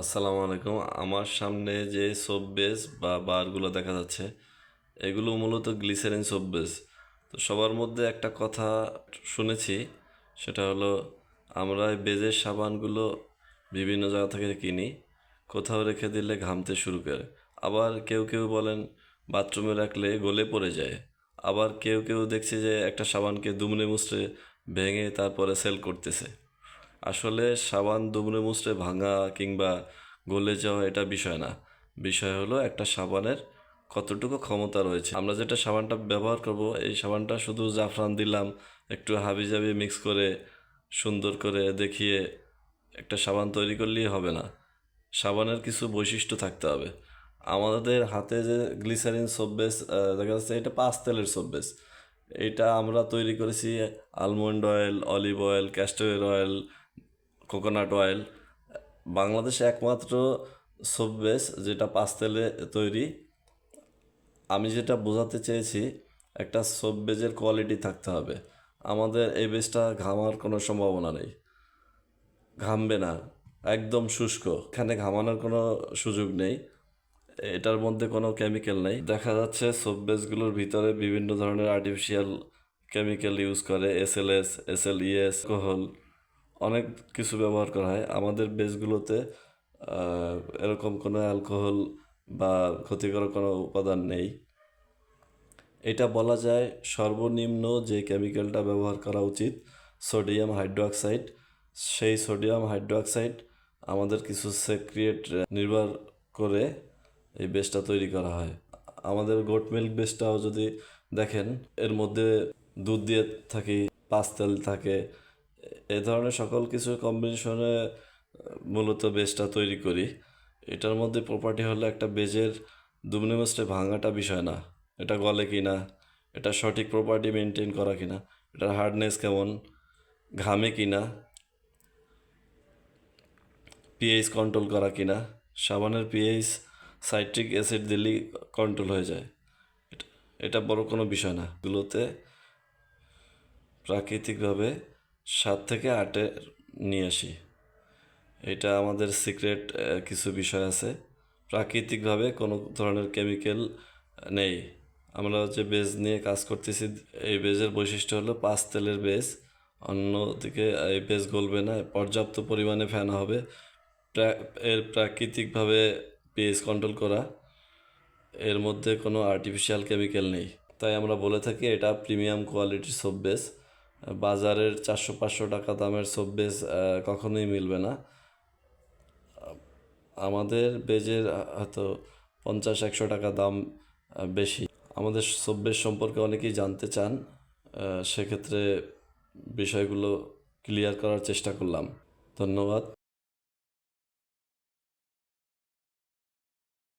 আসসালামু আলাইকুম। আমার সামনে যে সোপ বেস বা বারগুলো দেখা যাচ্ছে, এগুলো মূলত গ্লিসারিন সোপ বেস তো সবার মধ্যে একটা কথা শুনেছি, সেটা হলো আমরা বেজের সাবানগুলো বিভিন্ন জায়গা থেকে কিনি, কোথাও রেখে দিলে ঘামতে শুরু করে। আবার কেউ কেউ বলেন, বাথরুমে রাখলে গলে পড়ে যায়। আবার কেউ কেউ দেখছি যে একটা সাবানকে দুমড়ে মুচড়ে ভেঙে তারপরে সেল করতেছে। আসলে সাবান দুমড়ে মুচড়ে ভাঙা কিংবা গলে যাওয়া এটা বিষয় না। বিষয় হলো একটা সাবানের কতটুকু ক্ষমতা রয়েছে। আমরা যেটা সাবানটা ব্যবহার করব, এই সাবানটা শুধু জাফরান দিলাম, একটু হাবিজাবি মিক্স করে, সুন্দর করে দেখিয়ে একটা সাবান তৈরি করলেই হবে না। সাবানের কিছু বৈশিষ্ট্য থাকতে হবে। আমাদের হাতে যে গ্লিসারিন সোপ বেস দেখা যাচ্ছে এটা পাঁচ তেলের সোপ বেস এটা আমরা তৈরি করেছি almond oil olive oil castor oil coconut oil বাংলাদেশে একমাত্র সোপ বেস যেটা পাঁচ তেলে তৈরি। আমি যেটা বোঝাতে চেয়েছি, একটা সোপ বেজের কোয়ালিটি থাকতে হবে। আমাদের এই বেসটা ঘামার কোনো সম্ভাবনা নেই। ঘামবে না, একদম শুষ্ক। এখানে ঘামানোর কোনো সুযোগ নেই। এটার মধ্যে কোনো কেমিক্যাল নেই। দেখা যাচ্ছে সোপ বেসগুলোর ভিতরে বিভিন্ন ধরনের আর্টিফিশিয়াল কেমিক্যাল ইউজ করে S L S S L E S kohl অনেক কিছু ব্যবহার করা হয়। আমাদের বেসগুলোতে এরকম কোনো অ্যালকোহল বা ক্ষতিকর কোনো উপাদান নেই। এটা বলা যায় সর্বনিম্ন যে কেমিক্যালটা ব্যবহার করা উচিত সোডিয়াম হাইড্রোক্সাইড সেই সোডিয়াম হাইড্রোক্সাইড আমাদের কিছু সেক্রিয়েট নির্ভর করে এই বেসটা তৈরি করা হয়। আমাদের গোট মিল্ক বেসটাও যদি দেখেন, এর মধ্যে দুধ দিয়ে থাকি, পাঁচ তেল থাকে এ ধরনের সকল কিছু কম্বিনেশনে মূলত বেসটা তৈরি করি। এটার মধ্যে প্রপার্টি হলো একটা বেজের দুমনে মুচড়ে ভাঙাটা বিষয় না। এটা গলে কি না এটা সঠিক প্রপার্টি মেনটেন করা কি না এটার হার্ডনেস কেমন, ঘামে কি না পিএইচ কন্ট্রোল করা কি না সাবানের পিএইচ সাইট্রিক অ্যাসিড দিলেই কন্ট্রোল হয়ে যায়। এটা এটা বড় কোনো বিষয় না। এগুলোতে প্রাকৃতিকভাবে সাত থেকে আটে নিয়ে আসি। এটা আমাদের সিক্রেট কিছু বিষয় আছে। প্রাকৃতিকভাবে কোনো ধরনের কেমিক্যাল নেই। আমরা যে বেজ নিয়ে কাজ করতেছি। এই বেজের বৈশিষ্ট্য হলো পাঁচ তেলের বেজ অন্যদিকে এই বেজ গলবে না। পর্যাপ্ত পরিমাণে ফ্যান হবে। এর প্রাকৃতিকভাবে পিএইচ কন্ট্রোল করা। এর মধ্যে কোনো আর্টিফিশিয়াল কেমিক্যাল নেই। তাই আমরা বলে থাকি এটা প্রিমিয়াম কোয়ালিটির সোপ বেস বাজারের চারশো পাঁচশো টাকা দামের সববেজ কখনোই মিলবে না। আমাদের বেজের হয়তো পঞ্চাশ, একশো টাকা দাম বেশি। আমাদের বেস সম্পর্কে অনেকেই জানতে চান সেক্ষেত্রে বিষয়গুলো ক্লিয়ার করার চেষ্টা করলাম। ধন্যবাদ।